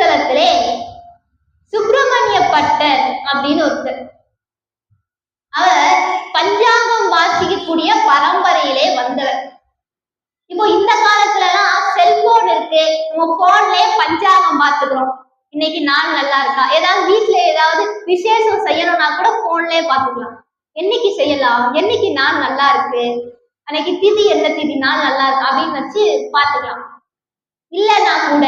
சிங்களத்திலே Subramaniya butter அப்படின்னு ஒருத்தர். அவர் பஞ்சாங்கம் வாசிக்கக்கூடிய பரம்பரையிலே வந்தவர். இப்போ இந்த காலத்துல எல்லாம் செல்போன் இருக்கு. நம்ம போன்லயே பஞ்சாங்கம் பாத்துக்கிறோம் இன்னைக்கு நாள் நல்லா இருக்கா? ஏதாவது வீட்டுல ஏதாவது விசேஷம் செய்யணும்னா கூட போன்லயே பாத்துக்கலாம் என்னைக்கு செய்யலாம்? என்னைக்கு நாள் நல்லா இருக்கு? அன்னைக்கு திதி என்ன திதி? நாள் நல்லா இருக்கு? அப்படின்னு வச்சு பாத்துக்கலாம் இல்லைன்னா கூட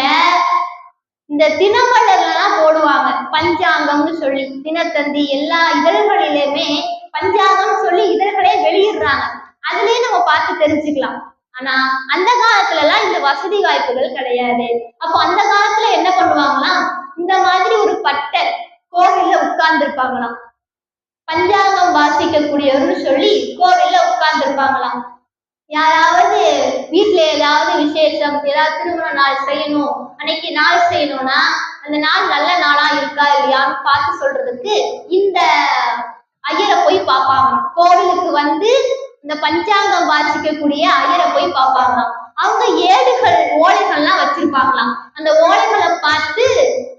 இந்த தினமலர்லாம் போடுவாங்க. பஞ்சாங்கம்னு சொல்லி தினத்தந்தி எல்லா இதழ்களிலுமே பஞ்சாங்கம் சொல்லி இதழ்களே வெளியிடுறாங்க. அதுலயே நம்ம பார்த்து தெரிஞ்சுக்கலாம். ஆனா அந்த காலத்துல எல்லாம் இந்த வசதி வாய்ப்புகள் கிடையாது. அப்போ அந்த காலத்துல என்ன பண்ணுவாங்களாம் இந்த மாதிரி ஒரு பட்டை கோவில்ல உட்கார்ந்து இருப்பாங்களாம் பஞ்சாங்கம் வாசிக்கக்கூடியவர்னு சொல்லி கோவில்ல உட்கார்ந்து இருப்பாங்களாம் யாராவது வீட்ல ஏதாவது விசேஷம் ஏதாவது திருமண நாள் செய்யணும் அன்னைக்கு நாள் செய்யணும்னா அந்த நாள் நல்ல நாளா இருக்கா இல்லையான்னு பார்த்து சொல்றதுக்கு இந்த ஐயரை போய் பார்ப்பாங்க கோவிலுக்கு வந்து இந்த பஞ்சாங்கம் வாசிக்கக்கூடிய ஐயரை போய் பார்ப்பாங்களாம். அவங்க ஏடுகள் ஓலைகள்லாம் வச்சிருப்பாங்களாம். அந்த ஓலைகளை பார்த்து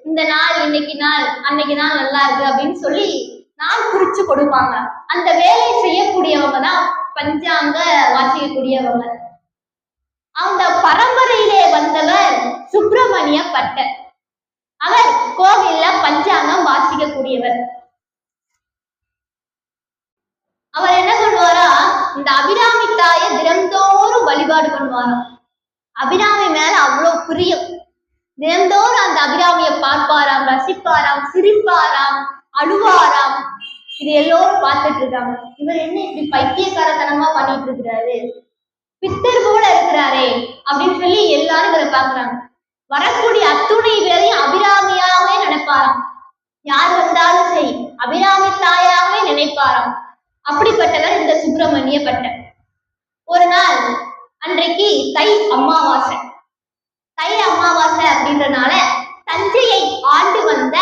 இந்த நாள் இன்னைக்கு நாள் அன்னைக்கு நாள் நல்லா இருக்கு அப்படின்னு சொல்லி நாள் குறிச்சு கொடுப்பாங்க அந்த வேலையை செய்யக்கூடியவங்க தான் பஞ்சாங்க வாசிக்கக்கூடியவங்க. அந்த பரம்பரையிலே வந்தவர் சுப்பிரமணிய பட்டர். அவர் கோவில்ல பஞ்சாங்கம் வாசிக்கக்கூடியவர். அவர் என்ன பண்ணுவாரா இந்த அபிராமி தாயை தினந்தோறும் வழிபாடு பண்ணுவாராம். அபிராமி மேல அவ்வளவு பிரியம். தினந்தோறும் அந்த அபிராமிய பார்ப்பாராம் ரசிப்பாராம் சிரிப்பாராம் அழுவாராம். இது எல்லோரும் பார்த்துட்டு இருக்காங்க. இவர் என்ன இப்படி பைத்தியக்காரத்தனமா பண்ணிட்டு இருக்கிறாரு? பித்தர் போல இருக்கிறாரே அப்படின்னு சொல்லி எல்லாரும் இவரை பாக்குறாங்க வரக்கூடிய அத்துணை பேரையும் அபிராமியாகவே நினைப்பாராம். யார் வந்தாலும் சரி அபிராமி தாயாகவே நினைப்பாராம். அப்படிப்பட்டவர் இந்த சுப்பிரமணிய பட்டர். ஒரு நாள் அன்றைக்கு தை அமாவாசை. தை அமாவாசை அப்படின்றனால தஞ்சையை ஆண்டு வந்த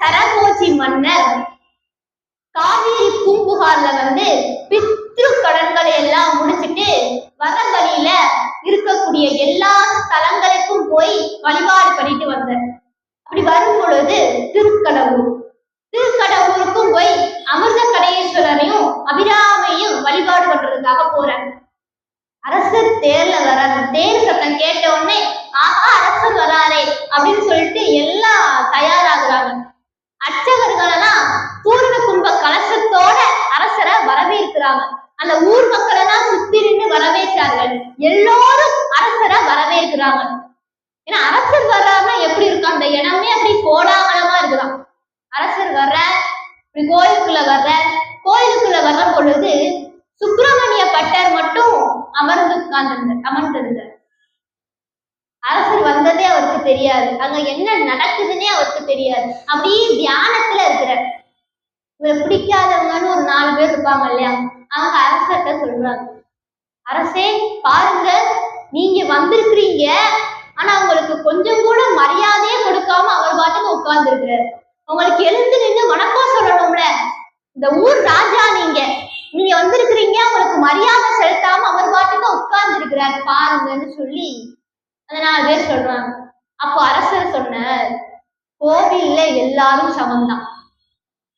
சரபோஜி மன்னர் காவிரி பூம்புகார்ல வந்து பித்ரு கடன்களை எல்லாம் முடிச்சிட்டு வர வழியில இருக்கக்கூடிய எல்லா ஸ்தலங்களுக்கும் போய் வழிபாடு பண்ணிட்டு வந்தார் அப்படி வரும் பொழுது திருக்கடவுர் திருக்கடவுருக்கும் போய் அமிர்த கடேஸ்வரரையும் அபிராமையும் வழிபாடு பண்றதுக்காக போறாங்க அரசர் தேர்ல வராரு தேர் சத்தம் கேட்ட உடனே ஆஹா அரசர் வராரே அப்படின்னு சொல்லிட்டு எல்லாம் தயாராகுறாங்க அர்ச்சகர்களெல்லாம் பூர்ண கும்ப கலசத்தோட அரசரை வரவேற்கிறாங்க அந்த ஊர் மக்கள் எல்லாம் சுத்தி நின்று வரவேற்றார்கள். எல்லோரும் அரசரை வரவேற்கிறாங்க. ஏன்னா அரசர் வர்றாருன்னா எப்படி இருக்கும்? அந்த இடமே அப்படி கோலாகலமா இருக்கலாம். அரசர் வர்ற இப்படி கோயிலுக்குள்ள வர்ற கோயிலுக்குள்ள வர்ற பொழுது சுப்பிரமணிய பட்டர் மட்டும் அமர்ந்து உட்கார்ந்திருந்தார் அமர்ந்திருந்தார் அரசர் வந்ததே அவருக்கு தெரியாது. அங்க என்ன நடக்குதுன்னே அவருக்கு தெரியாது. அப்படியே தியானத்துல இருக்கிறார். இவரை பிடிக்காதவங்கன்னு ஒரு நாலு பேர் இருப்பாங்க இல்லையா? அவங்க அரசர்கிட்ட சொல்றாங்க. அரசே பாருங்க நீங்க வந்திருக்கிறீங்க. ஆனா உங்களுக்கு கொஞ்சம் கூட மரியாதையே கொடுக்காம அவர் பாட்டுக்கு உட்கார்ந்து உங்களுக்கு எழுந்து நின்று வணக்கம் சொல்லணும்ல. இந்த ஊர் ராஜா நீங்க. நீங்க வந்திருக்கிறீங்க உங்களுக்கு மரியாதை செலுத்தாம அவர் பாட்டுக்கு உட்கார்ந்து இருக்கிறார் பாருங்கன்னு சொல்லி அந்த நாலு பேர் சொல்றாங்க. அப்போ அரசர் சொன்னார் கோவில்ல எல்லாரும் சமம்தான்.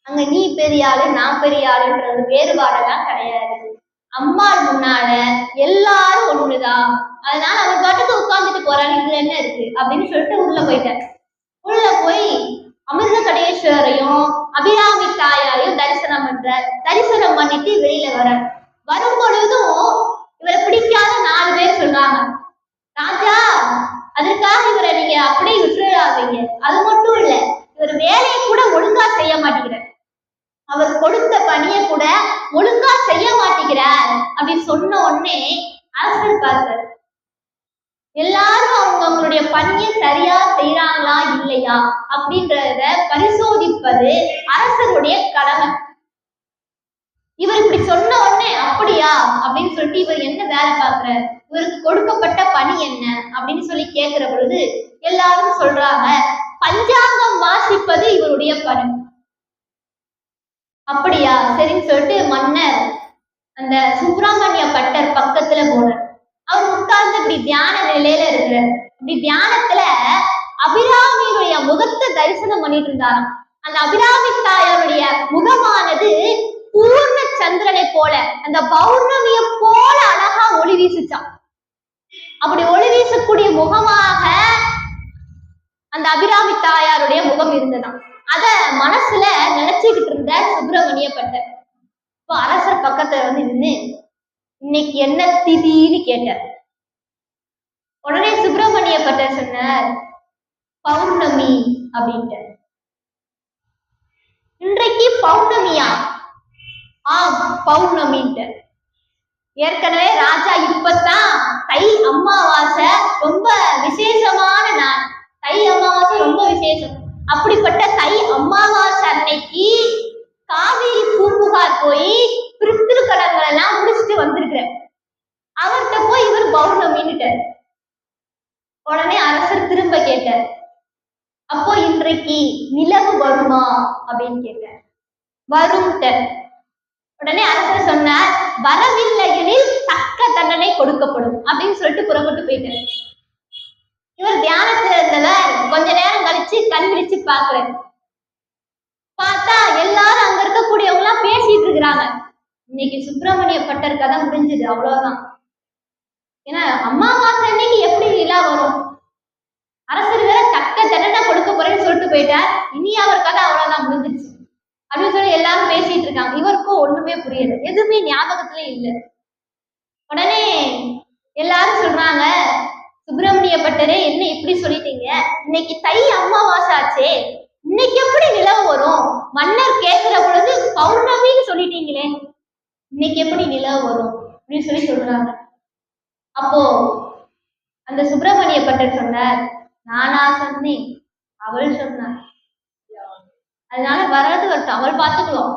அங்க நீ பெரிய ஆளு நான் பெரிய ஆளுன்றது வேறுபாடெல்லாம் கிடையாது. அம்மா முன்னால எல்லாரும் ஒண்ணுதான். அதனால அவர் பாட்டுக்கு உட்காந்துட்டு போறாரு இதுல என்ன இருக்கு? அப்படின்னு சொல்லிட்டு உள்ள போயிட்டேன். உள்ள போய் அமிர்த கடேஸ்வரையும் அபிராமி தாயாரையும் தரிசனம் பண்ற தரிசனம் பண்ணிட்டு வெளியில வர வரும் பொழுதும் இவரை பிடிக்காத நாலு பேர் சொல்றாங்க ராஜா அதுக்காக இவரை நீங்க அப்படியே விட்டுறாதீங்க. அது மட்டும் இல்ல இவர் வேலையை கூட ஒழுங்கா செய்ய மாட்டேங்கிறார். அவர் கொடுத்த பணியை கூட ஒழுங்கா செய்ய மாட்டேங்கிறார் அப்படி சொன்ன உடனே அரசர் பார்த்தார். எல்லாரும் அவங்க அவங்களுடைய பணியை சரியா செய்யறாங்களா இல்லையா அப்படின்றத பரிசோதிப்பது அரசருடைய கடமை. இவர் இப்படி சொன்ன உடனே அப்படியா அப்படின்னு சொல்லிட்டு இவர் என்ன வேலை பாக்குறாரு இவருக்கு கொடுக்கப்பட்ட பணி என்ன அப்படின்னு சொல்லி கேட்கிற பொழுது எல்லாரும் சொல்றாங்க பஞ்சாங்கம் வாசிப்பது இவருடைய பணி. அப்படியா? சரின்னு சொல்லிட்டு மன்னர் அந்த சுப்பிரமணிய பட்டர் பக்கத்துல போனார். அவர் உட்கார்ந்து இப்படி தியான நிலையில இருக்கிறார். இப்படி தியானத்துல அபிராமியுடைய முகத்தை தரிசனம் பண்ணிட்டு இருந்தாராம். அந்த அபிராமி தாயாருடைய முகமானது பூர்ண சந்திரனை போல அந்த பௌர்ணமிய போல அழகா ஒளி வீசுச்சான் அப்படி ஒளி வீசக்கூடிய முகமாக அந்த அபிராமி தாயாருடைய முகம் இருந்ததாம். அத மனசுல நினைச்சுக்கிட்டு இருந்த சுப்பிரமணிய பட்டர். இப்போ அரசர் பக்கத்துல வந்து நின்னு இன்னைக்கு என்ன திதின்னு கேட்டார். உடனே சுப்பிரமணிய பட்டர் சொன்னார் பௌர்ணமி அப்படின்ட்டு இன்றைக்கு பௌர்ணமியா? ஆம் பௌர்ணமின்ட்டு ஏற்கனவே ராஜா இப்பத்தான் தை அமாவாசை ரொம்ப விசேஷமான நாள். தை அமாவாசை ரொம்ப விசேஷம். அப்படிப்பட்ட தை அமாவாசை அன்னைக்கு காவேரி பூம்புகார் போய் பிரித்திருக்கடங்கள் எல்லாம் முடிச்சுட்டு வந்திருக்கிறேன் அவர்கிட்ட போய் இவர் பௌர்ணமின்னுட்டார் உடனே அரசர் திரும்ப கேட்டார். அப்போ இன்றைக்கு நிலவு வருமா அப்படின்னு கேட்டார். வரும்ட்டார். உடனே அரசர் சொன்னார் வரவில்லை எனில் தக்க தண்டனை கொடுக்கப்படும் அப்படின்னு சொல்லிட்டு புறப்பட்டு போயிட்டார். இவர் தியானத்துல இருந்தவர் கொஞ்ச நேரம் கழிச்சு கண் விழிச்சு பாக்குறாரு பார்த்தா எல்லாரும் அங்க இருக்கக்கூடியவங்க எல்லாம் பேசிட்டு இருக்கிறாங்க. இன்னைக்கு சுப்பிரமணிய பட்டர் கதை முடிஞ்சது அவ்வளவுதான். ஏன்னா அமாவாசை அன்னைக்கு எப்படி நிலா வரும்? அரசர் வேற தக்க தண்டனை கொடுக்க போறேன்னு சொல்லிட்டு போயிட்டார். இனி அவர் கதை அவ்வளவுதான் முடிஞ்சிருச்சு. அப்படின்னு சொல்லி எல்லாரும் பேசிட்டு இருக்காங்க. இவருக்கும் ஒண்ணுமே புரியல. எதுவுமே ஞாபகத்துல இல்ல. உடனே எல்லாரும் சொல்றாங்க சுப்பிரமணிய பட்டரே என்ன இப்படி சொல்லிட்டீங்க? இன்னைக்கு தை அமாவாசை ஆச்சே இன்னைக்கு எப்படி நிலவு வரும்? மன்னர் கேட்கிற பொழுது பௌர்ணமின்னு சொல்லிட்டீங்களே. இன்னைக்கு எப்படி நிலவு வரும்? அப்படின்னு சொல்லி சொல்றாங்க. அப்போ அந்த சுப்பிரமணிய பட்டர் சொன்னார் நானா சொன்னேன். அவள் சொன்னார். அதனால வராது வரட்டும். அவள் பார்த்துக்குவோம்.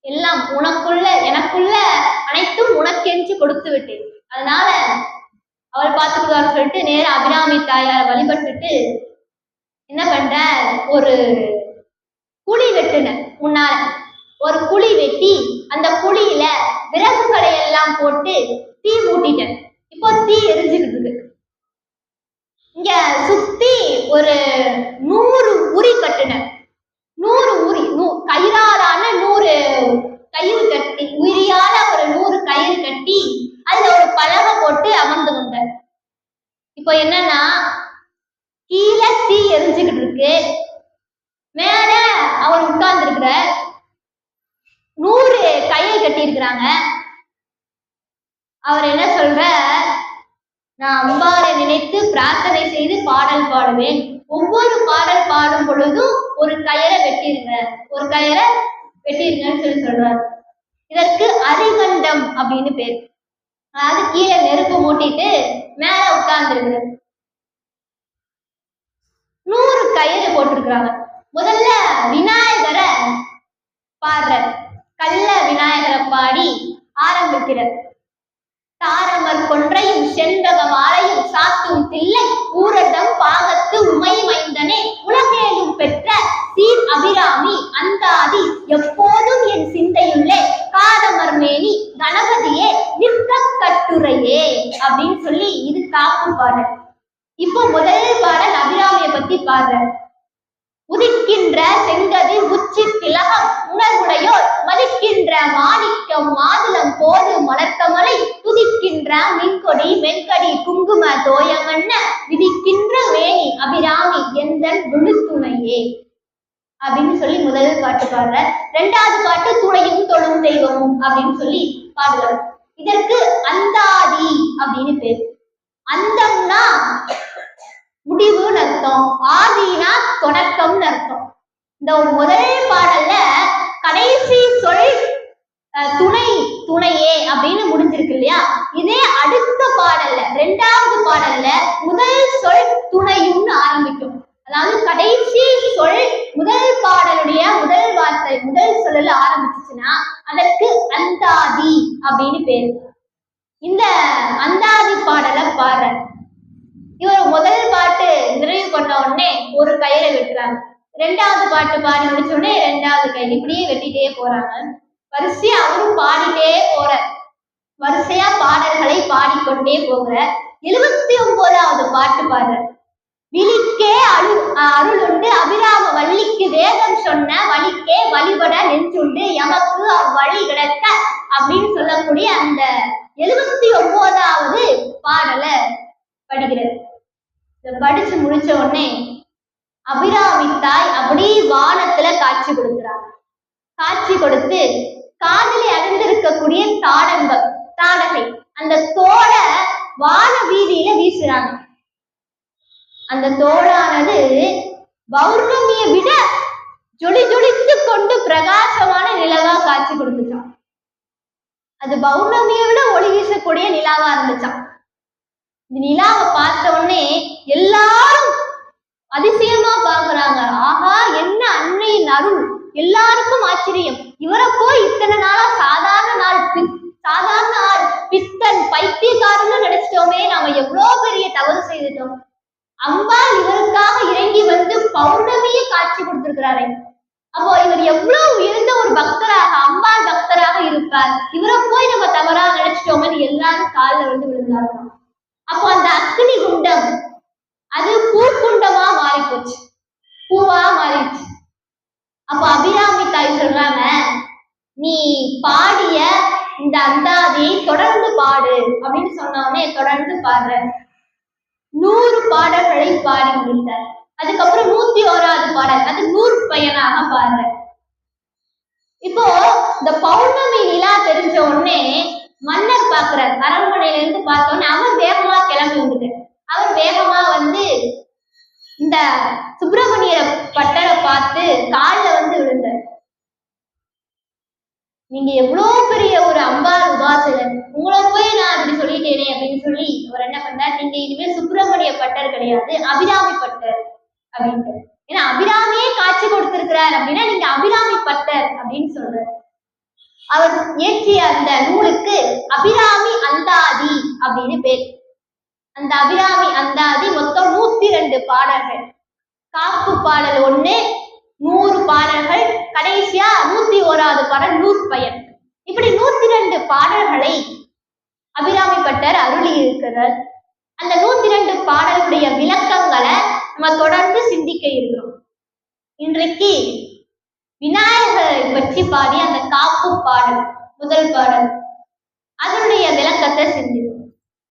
எல்லாம் உனக்குள்ள எனக்குள்ள அனைத்தும் உனக்கென்று கொடுத்து விட்டேன். அதனால அவள் பார்த்துக்குவான்னு சொல்லிட்டு நேரா அபிராமி தாயாரை வழிபட்டுட்டு என்ன பண்ற? ஒரு குழி வெட்டுன. முன்னால ஒரு குழி வெட்டி அந்த குழியில விறகுகளை எல்லாம் போட்டு தீ மூட்டிட்டேன் இப்போ தீ எரிஞ்சுக்கிட்டு இருக்கு. இங்க சுத்தி ஒரு நூறு உரி கட்டுனேன் நூறு உரி நூ கயிறாலான நூறு கயிறு கட்டி உரியால ஒரு நூறு கயிறு கட்டி அதுல ஒரு பலகை போட்டு அமர்ந்து கொண்டார் இப்போ என்னன்னா கீழே தீ எரிஞ்சுக்கிட்டு இருக்கு. மேல அவர் உட்கார்ந்து இருக்கிற நூறு கையை கட்டி இருக்கிறாங்க அவர் என்ன சொல்ற நான் அம்பாரை நினைத்து பிரார்த்தனை செய்து பாடல் பாடுவேன். ஒவ்வொரு பாடல் பாடும் பொழுதும் ஒரு கயரை வெட்டிருங்க. ஒரு கயரை வெட்டிருங்கன்னு சொல்லி சொல்றாரு. இதற்கு அரிகண்டம் அப்படின்னு பேர். அதாவது கீழே நெருப்பு மூட்டிட்டு மேல உட்கார்ந்துருது நூறு கயிறு போட்டிருக்கிறாங்க. முதல்ல விநாயகரை பாடுற கள்ள விநாயகரை பாடி ஆரம்பிக்கிறார். தாரமர் கொன்றையும் செண்பக மாலையும் சாத்தும் தில்லை ஊரடம் பாகத்து உமை மைந்தனே உலகேலும் பெற்ற சீர் அபிராமி அந்தாதி எப்போதும் என் சிந்தையுள்ளே காதமர்மேனி கணபதியே நிற்க கட்டுரையே அப்படின்னு சொல்லி இது காப்பு பாடல். இப்போ முதல் பாடல் அபிராமியை பத்தி பாடுற உதிக்கின்ற செங்கது உச்சி திலகம் உணர்வுடையோர் மதிக்கின்ற மாணிக்கம் மாதுளம் போது மலர்க்கமலை துதிக்கின்ற மின்கொடி வெண்கடி குங்கும தோயமன்ன விதிக்கின்ற மேனி அபிராமி எந்தன் விழுத்துணையே. அப்படின்னு சொல்லி முதல் பாட்டு பாடுற. ரெண்டாவது பாட்டு துணையும் தொழும் தெய்வமும் அப்படின்னு சொல்லி பாடுவார். இதற்கு அந்தாதி அப்படின்னு பேர். அந்தம்னா முடிவுன்னு அர்த்தம். ஆதினா தொடக்கம்னு அர்த்தம். இந்த ஒரு முதல் பாடல்ல கடைசி சொல் துணை துணையே அப்படின்னு முடிஞ்சிருக்கு இல்லையா? இதே அடுத்த பாடல்ல ரெண்டாவது பாடல்ல முதல் சொல் துணையும்னு ஆரம்பிக்கும். அதாவது கடைசி சொல் முதல் பாடலுடைய முதல் வார்த்தை முதல் சொல்லல ஆரம்பிச்சுச்சுன்னா அதற்கு அந்தாதி அப்படின்னு பேரு. இந்த அந்தாதி பாடலை பாடுற இவர் முதல் பாட்டு நிறைவு பண்ண உடனே ஒரு கயிறை வெட்டுறாங்க ரெண்டாவது பாட்டு பாடி முடிச்ச உடனே ரெண்டாவது கயிறு இப்படியே வெட்டிட்டே போறாங்க. வரிசையா அவரும் பாடிட்டே போற வரிசையா பாடல்களை பாடிக்கொண்டே போகிற எழுபத்தி ஒன்பதாவது பாட்டு பாடுற விழிக்கே அழு ஆஹ் அருள் உண்டு அபிராம வள்ளிக்கு வேதம் சொன்ன வழிக்கே வழிபட நெஞ்சுண்டு எமக்கு அவ்வழி கிடக்க அப்படின்னு சொல்லக்கூடிய அந்த எழுபத்தி ஒன்பதாவது பாடல படிக்கிறது. படிச்சு முடிச்ச உடனே அபிராமி தாய் அப்படி வானத்துல காட்சி கொடுக்கிறாங்க காட்சி கொடுத்து காதலி அணிந்திருக்கக்கூடிய தாடங்கள் தாடகை அந்த தோட வான வீதியில வீசுறாங்க. அந்த தோடானது பௌர்ணமியை விட ஜொலி ஜொலித்து கொண்டு பிரகாசமான நிலவா காட்சி கொடுத்துச்சான் அது பௌர்ணமியை விட ஒளி வீசக்கூடிய நிலாவா இருந்துச்சான் இந்த நிலாவை பார்த்த உடனே எல்லாரும் அதிசயமா பாக்குறாங்க ஆஹா என்ன அன்னையின் அருள். எல்லாருக்கும் ஆச்சரியம். இவரை போய் இத்தனை நாளா சாதாரண நாள் சாதாரண ஆள் பித்தன் பைத்தியக்காரன்னு நினைச்சிட்டோமே. நாம எவ்வளவு பெரிய தவறு செய்துட்டோம். அம்பாள் இவருக்காக இறங்கி வந்து பௌர்ணமியை காட்சி கொடுத்திருக்கிறாரே. அப்போ இவர் எவ்வளவு உயர்ந்த ஒரு பக்தராக அம்பாள் பக்தராக இருப்பார். இவரை போய் நம்ம தவறா நினைச்சிட்டோம்னு எல்லாரும் காலில் வந்து விழுந்தார்கள் அப்போ அந்த அக்னி குண்டம் அது பூக்குண்டமா மாறி போச்சு பூவா மாறிடுச்சு. அப்போ அபிராமி தாய் சொல்றாங்க நீ பாடிய இந்த அந்தாதியை தொடர்ந்து பாடு அப்படின்னு சொன்னோடனே தொடர்ந்து பாடுற. நூறு பாடல்களை பாடி முடித்தார். அதுக்கப்புறம் நூத்தி ஓராவது பாடல் அது நூறு பையனாக பாடுற இப்போ இந்த பௌர்ணமி நிலா தெரிஞ்ச உடனே மன்னர் பாக்குறார் அரண்மனையில இருந்து பார்த்த உடனே அவர் வேகமா கிளம்பி வந்துட்டு அவர் வேகமா வந்து இந்த சுப்பிரமணிய பட்டரை பார்த்து காலில் வந்து விழுந்தார். நீங்க எவ்வளவு பெரிய ஒரு அம்பாள் உபாசகர் உங்களை போய் நான் அப்படி சொல்லிட்டேனே அப்படின்னு சொல்லி அவர் என்ன பண்ணார் நீங்க இனிமேல் சுப்பிரமணிய பட்டர் கிடையாது. அபிராமி பட்டர் அப்படின்ட்டு. ஏன்னா அபிராமியே காட்சி கொடுத்திருக்கிறார் அப்படின்னா நீங்க அபிராமி பட்டர் அப்படின்னு சொல்ற அவர் இயற்றிய அந்த நூலுக்கு அபிராமி அந்தாதி அப்படின்னு பேர். அந்த அபிராமி அந்தாதி மொத்தம் நூத்தி ரெண்டு பாடல்கள். காப்பு பாடல் ஒண்ணு நூறு பாடல்கள் கடைசியா நூத்தி ஓராவது பாடல் நூறு பயன் இப்படி நூத்தி ரெண்டு பாடல்களை அபிராமி பட்டர் அருளி இருக்கிறார் அந்த நூத்தி ரெண்டு பாடலுடைய விளக்கங்களை நம்ம தொடர்ந்து சிந்திக்க இருக்கிறோம். இன்றைக்கு விநாயகரை பற்றி பாடி அந்த காப்பு பாடல் முதல் பாடல் அதனுடைய விளக்கத்தை சிந்தி